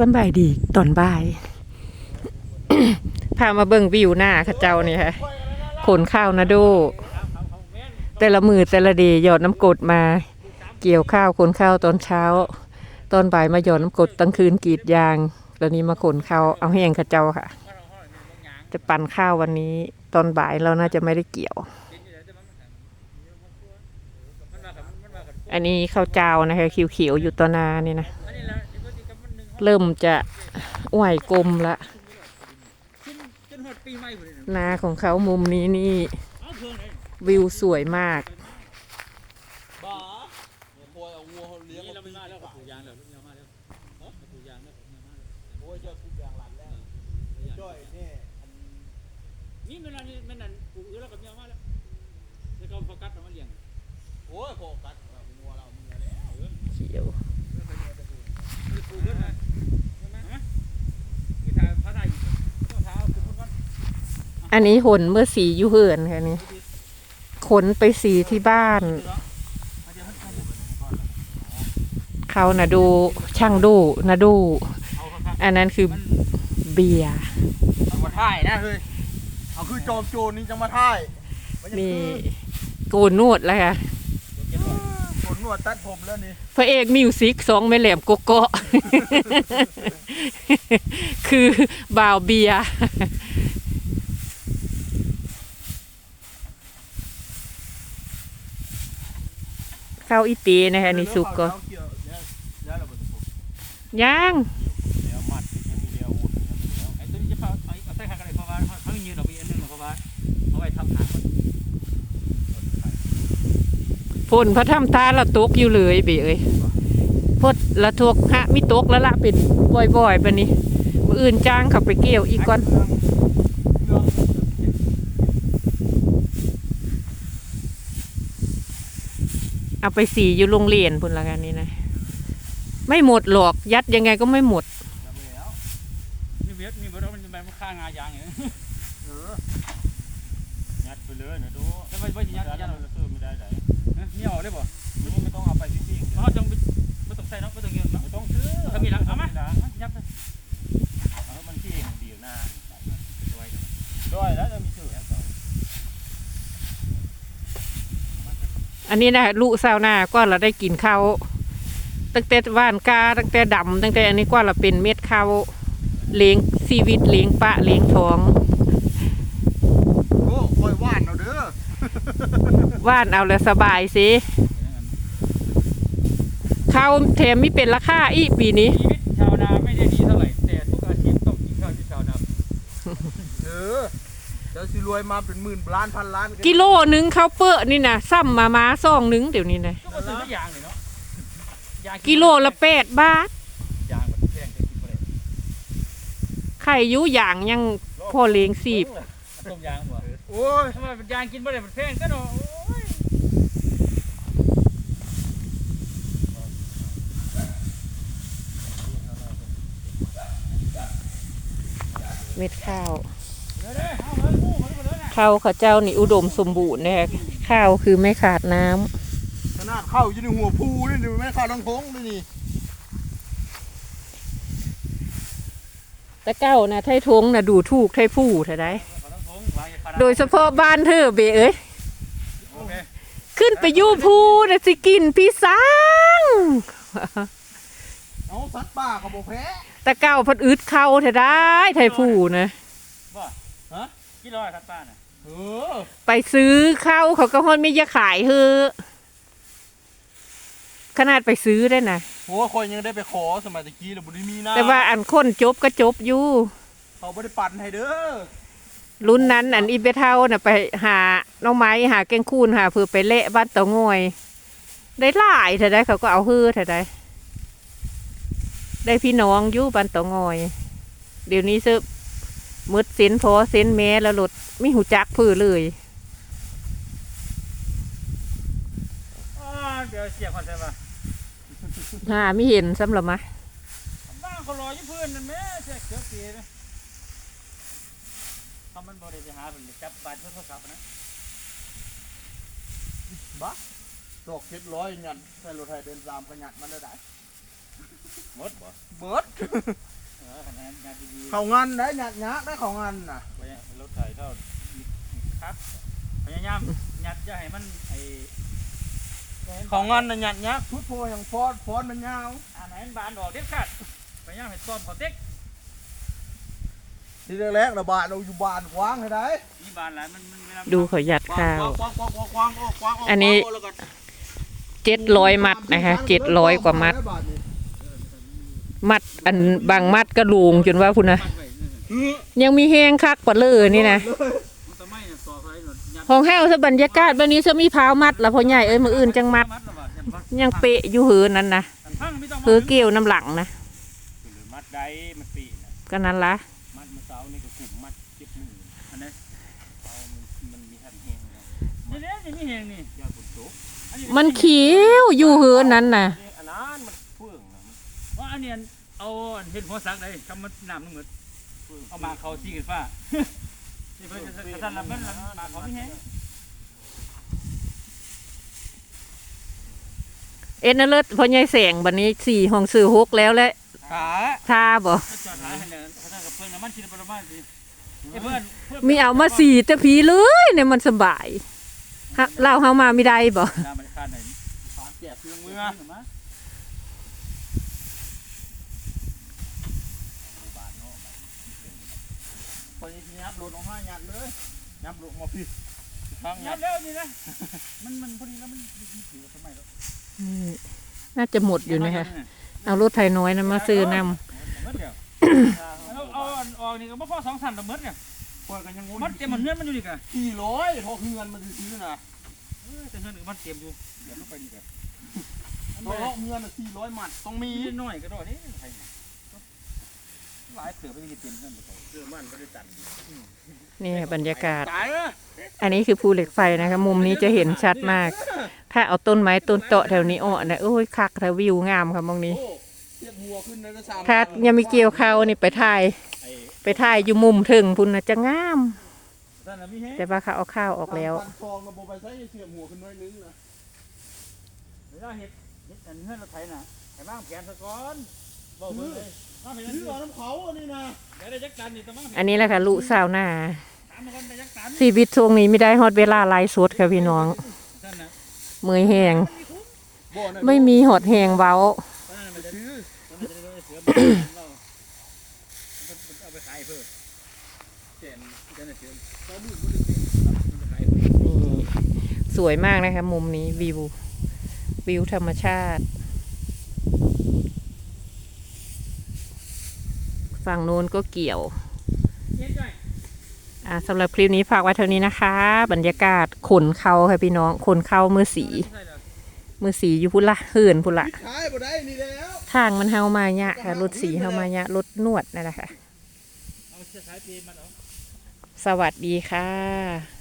สบายดีตอนบ่าย พามาเบิ่งวิวหน้าข้าเจ้านี่ค่ะขนข้าวนะโด แต่ละมือแต่ละเดยหยอดน้ำกดมา เกี่ยวข้าวขนข้าวตอนเช้า ตอนบ่ายมาหยอดน้ำกดตั้งคืนกรีดยางแล้วนี้มาขนข้าวเอาแห้งข้าเจ้าค่ะ จะปั่นข้าววันนี้ ตอนบ่ายเราน่าจะไม่ได้เกี่ยว อันนี้ข้าวเจ้านะคะเขียวๆอยู่ตอนานี่นะ เริ่มจะอ้วยกลมละนาของเขามุมนี้นี่ วิวสวยมากนี่มันนั่นมันนั่นปู่อื้อแล้วกับเมียมาแล้วแล้วก็โฟกัสมาเลี้ยงโอ้ยโฟกัสเอางัวเราเมียแล้ว เขียว ปู่อื้อมาใช่ไหมฮะคือถ่ายพระไทยต้องเท้าคือพุ่นวัน อันนี้หนเมื่อสีอยู่เหินค่ะนี่ขนไปสีที่บ้านมาเดี๋ยวมาเดี๋ยวเขานะดูช่างดูนะดูเอาครับอันนั้นคือมันเบียร์เอามาถ่ายนะเฮ้ยเอาคือจอมโจรนี่จะมาถ่ายนี่โกนนวดแล้วค่ะขนหนวดตัดผมแล้วนี่พระเอกมิวสิกสองแม่แหลมโกโก้คือบ่าวเบียร์ ข้าวอีเตีนะคะนี่สุกก็เกี่ยวเดี๋ยวเดี๋ยวเราไปดูย่างเดี๋ยวมัดยังมีเดียวอุ่นยังมีเดียวไอ้ตัวนี้จะเอาเอาเอาใส่ข้างกันเลยเพราะว่าเขายืนดอกเบี้ยนึงเพราะว่าเอาไว้ทำหางมันฝนพระทำตาละตกอยู่เลยเบเอ้ยพดละทวกฮะมีตกแล้วละเป็นบ่อยๆปะนี้มืออื่นจ้างเขาไปเกี่ยวอีกก่อน เรื่อง เอาไปสีอยู่โรงเรียนพุ่นละกันนี่นะ ไม่หมดหรอกยัดยังไงก็ไม่หมดจะไปแล้วมีเวทมีเวทมันจะแบบค่างายางอย่างนี้เออยัดไปเลยนะดูแล้วไม่ไม่ยัดยัดเราซื้อไม่ได้ไหนนี่ออกได้ป่ะนี่ไม่ต้องเอาไปจริงๆเขาจังไม่ต้องใส่เนาะไม่ต้องเงินเนาะไม่ต้องซื้อถ้ามีหลังเอามายับเอามันที่เดียวหน้าด้วยด้วยแล้วจะมีชื่ ออันนี้นะลูกสาวหน้าก็เราได้กินข้าวตั้งแต่ว่านกาตั้งแต่ดำตั้งแต่อันนี้ก็เราเป็นเม็ดข้าวเลี้ยงชีวิตเลี้ยงปะเลี้ยงท้องโอ้คอยว่านเอาเด้อว่านเอาแล้วสบายสิข้าวแถมไม่เป็นราคาอีปีนี้ รวยมาเป็นหมื่นล้านพันล้านกิโลหนึ่งข้าวเปื้อนี่นะซ้ำมามาซองหนึ่งเดี๋ยวนี้นะก็มาซื้อทุกอย่างเลยเนาะกิโลละแปดบาทยางมันแพงจะกินไปเลยไข่อยุอย่างยังพอเลี้ยงสีบต้มยางบ่โอ้ยทำไมมันยางกินไปเลยมันแพงก็เนาะโอ้ยเม็ดข้าว ข้าวข้าวเจ้านี่อุดมสมบูรณ์นะคะข้าวคือไม่ขาดน้ำขนาดเข้าอยู่ในหัวภูนี่ดูไม่เข้าทางโค้งเลยนี่ตะเก้านะไทยทงนะดูถูกไทยผู้เท่าไดขอต้องทงวางอย่าขาดโดยเฉพาะบ้านเธอเบเอ้ยโอเคขึ้นไปอยู่ภูนะสิกินพี่สังเอาสัตว์ป่าเขาบอกแพ้ตะเก้าพัดอึดเข้าเท่าได้ไทยผู้นะ บ่ฮะกี่ร้อยครับป้าน่ะเออ ไปซื้อข้าวเขาก็ฮอนไม่ยาขายเฮอขนาดไปซื้อได้นะโหคอยยังได้ไปขอสมัยตะกี้แล้วบุรีมีหน้าแต่ว่าอันคนจบก็จบอยู่ เขาไม่ได้ปั่นให้เด้อรุ่นนั้นอันอีเบเท่าน่ะไปหาน้องไม้หาแกงคูนหาเพื่อไปเละบ้านเตางอย ได้หลายเท่าได้เขาก็เอาฮือเท่าได้ได้พี่น้องอยู่บ้านเตางอย เดี๋ยวนี้ซื้อ มืดเส้นพอเส้นแม่แล้วหลดไม่หูจักพื้อเลยอ่าเดี๋ยวเสียบก่อนใช่ป่ะหาไม่เห็นสำหรับมะบ้านเขารออยู่เพื่อนนั่นแม่เสียเกือบปีนะทำมันบ่ได้ไปหาเป็นจับบัตรเพื่อโทรศัพท์นะบ้าตกเจ็ดร้อยเงินใส่รถไทยเดินตามขยัดมันได้ไหนมหมดบ่เบิด เออคะแนนงานดีเขางานได้หยัดยักได้เขางานน่ะๆไปรถไถก็มีครับพยายามยัดจะให้มันไอ้เขางานน่ะหยัดยักชุดโพอย่างฟอดฟอดมันยาวอันไหนมันบานออกเด็ดขาดพยายามให้ซ่อนขอเต็กทีแรกๆระบาดเราอยู่บ้านกว้างให้ได้มีบานหลายมันมันเวลาดูเขายัดข้าวกว้างกว้างกว้างกว้างกว้างกว้างกว้างอันนี้แล้วก็เจ็ดร้อยมัดนะคะเจ็ดร้อยกว่ามัด มัดอันบางมัดก็ลูงจนว่าพุ่นนะปั้นไว้เออยังมีแห้งคักปะเลยนี่นะมันทำไมเนี่ยต่อไปหนวดยัดของห้าวซะบรรยากาศวันนี้จะมีพร้าวมัดละพ่อใหญ่เอ้ยมืออื่นจังมัดแล้วบ่ยัดมัดยังเปะอยู่เหือนั่นนะอันพังไม่ต้องเหือเกี่ยวน้ำหลังนะหรือมัดได้มันปีนะก็นั่นละมัดมาเสานี่ก็กลุ่มมัดเจ็บมืออันนี้เสามันมันมีแผ่นแห้งนะนี่เนี่ยนี่มีแหงนี่ยาปุตตุกมันเขียวอยู่เหือนั้นน่ะ อันเนี้ยเอาอันเห็นหัวสักได้คำมันน้ำมันเหมือนเฟื่องเอามาเขาซีกันฟ้านี่เพิ่นจะจะสั่นละมันละมาเขาไม่แห้งเอ็นนเลิศพ่อใหญ่แสงบัดนี้สี่ห้องซื้อหกแล้วและขาชาบ่จอดหาให้เนี่ยเขาสั่งกับเพิ่นน้ำมันชิ้นประมาณสิไอ้เพิ่นเพิ่นมีเอามาสี่แต่ผีเลยเนี่ยมันสบายฮะเล่าเฮามาไม่ได้บ่น้ำมันขาดไหนขาดเจ็บเรื่องมือ บานเนาะ คนนี้ยับหลุดออกมายัดเลยยับหลุดมาพี่ทางยัยัดดแล้วนี่นะมันมันพอดีแล้วมันมันถือทำไมแล้วนี่น่าจะหมดอยู่นะคะเอารถไถน้อยนะมาซื้อนำมันเดียวเอาเอาอันออกนี่ก็บ่พอสองสั่นละเมิดเนี่ยพวกกันยังงมันเต็มมันเงื่อนมันอยู่นี่กะสี่ร้อยพอเงินมันซื้อนะเออแต่เงื่อนมันเต็มอยู่เดี๋ยวลงไปดีกันเพราะเงินสี่ร้อยมัดต้องมีมีน้อยก็ได้นี่ใคร หลายเติบไปมีเต็มเงินไปเสื้อมันไม่ได้ตัดนี่บรรยากาศตายเลยอันนี้คือภูเหล็กไฟนะคะมุมนี้จะเห็นชัดมาก ถ้าเอาต้นไม้ต้นเตาะแถวนี้อ้อนะโอ้ยคักแล้ววิวงามค่ะมองนี้โอ้เทียบหัวขึ้นนะก็สามถ้ายังมีเกี่ยวข้าวนี่ไปถ่ายไอ้ไปถ่ายอยู่มุมถึงพุ่นนะจะงามท่านน่ะมีแฮงแต่ว่าเขาเอาข้าวออกแล้วปันทองระบบไปใช้เสียบหัวขึ้นน้อยนึงนะเวลาเห็ดเห็ดอันเงินเราไทยน่ะให้บ้างแผนซะก่อนบอกเพิ่นเลย มาเห็นซื้อเอาน้ำเขาอันนี้นะเดี๋ยวได้จักตันนี่ต้องมาอันนี้แหละค่ะลูกสาวหน้าถามมากันได้จักตันชีวิตช่วงนี้ไม่ได้ฮอดเวลาไลฟ์สดค่ะพี่น้องท่านน่ะเมื่อยแหงบ่นะไม่มีหอดแหงเว้าท่านน่ะมันจะซื้อท่านน่ะจะได้เสือมันเรามันเอาไปขายเพิ่มเจนเจนน่ะเสือเขาหมื่นบ่ได้เจนมันจะขายเพิ่มนี่สวยมากนะคะมุมนี้วิววิวธรรมชาติ ฝั่งโน้นก็เกี่ยวเฮ็ดได้อ่าสำหรับคลิปนี้ฝากไว้เท่านี้นะคะ บรรยากาศขนเข้าค่ะพี่น้องขนเข้ามือสีใช่แล้วมือสีอยู่พุ่นละเหื่นพุ่นละขายบ่ได้นี่แล้วทางมันเฮามาเนี่ยค่ะรถสีเฮามาเนี่ยรถนวดนั่นแหละค่ะเอาจะขายปีมันเอาสวัสดีค่ะ